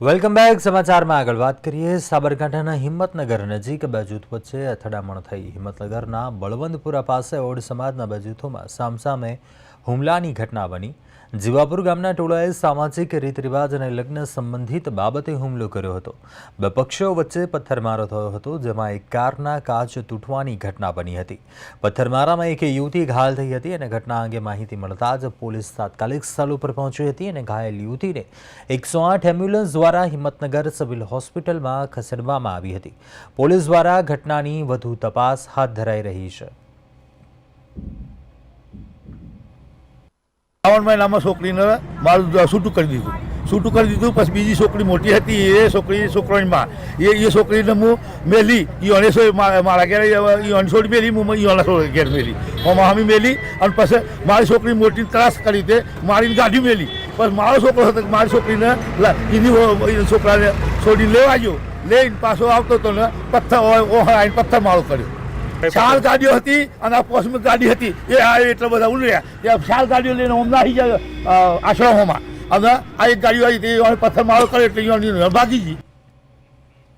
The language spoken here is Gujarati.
વેલકમ બેક સમાચારમાં આગળ વાત કરીએ. સાબરકાંઠાના હિંમતનગર નજીક બે જૂથ વચ્ચે અથડામણ થઈ. હિંમતનગરના બળવંતપુરા પાસે ઓડ સમાજના બે જૂથોમાં સામસામે હુમલાની ઘટના બની. જીવાપુર ગામના ટોળાએ સામાજિક રીત રિવાજ અને લગ્ન સંબંધિત બાબતે હુમલો કર્યો હતો. બે પક્ષો વચ્ચે પથ્થરમારો થયો હતો, જેમાં એક કારના કાચ તૂટવાની ઘટના બની હતી. પથ્થરમારામાં એક યુવતી ઘાયલ થઈ હતી અને ઘટના અંગે માહિતી મળતા જ પોલીસ તાત્કાલિક સ્થળ ઉપર પહોંચી હતી અને ઘાયલ યુવતીને એકસો આઠ એમ્બ્યુલન્સ દ્વારા હિંમતનગર સિવિલ હોસ્પિટલમાં ખસેડવામાં આવી હતી. પોલીસ દ્વારા ઘટનાની વધુ તપાસ હાથ ધરાઈ રહી છે. શ્રાવણ મહિનામાં છોકરીને મારું છૂટું કરી દીધું. છૂટું કરી દીધું, પછી બીજી છોકરી મોટી હતી, એ છોકરી છોકરાની માં એ એ છોકરીને હું મેલી એ સો મા- મારા ઘેર ઈઓને છોડી મેલી, હું એ અણસો ઘેર મેલી. હમી મેલી, અને પછી મારી છોકરી મોટી ત્રાસ કરી તે મારીને ગાડી મેલી. પછી મારો છોકરો હતો મારી છોકરીને એની છોકરાને છોડીને લેવા ગયો. લઈને પાછો આવતો હતો ને પથ્થર ઓ- ઓહળ આવીને પથ્થર મારો કર્યો. ચાર ગાડીઓ હતી અને આ પોસમી ગાડી હતી. એ આ એટલા બધા ઉલર્યા એ ચાર ગાડીઓ લઈને હમણાં આવી જાય આશ્રમોમાં. અને આ એક ગાડીઓ આવી હતી પથ્થર મારો કર્યો એટલે ભાગી ગઈ.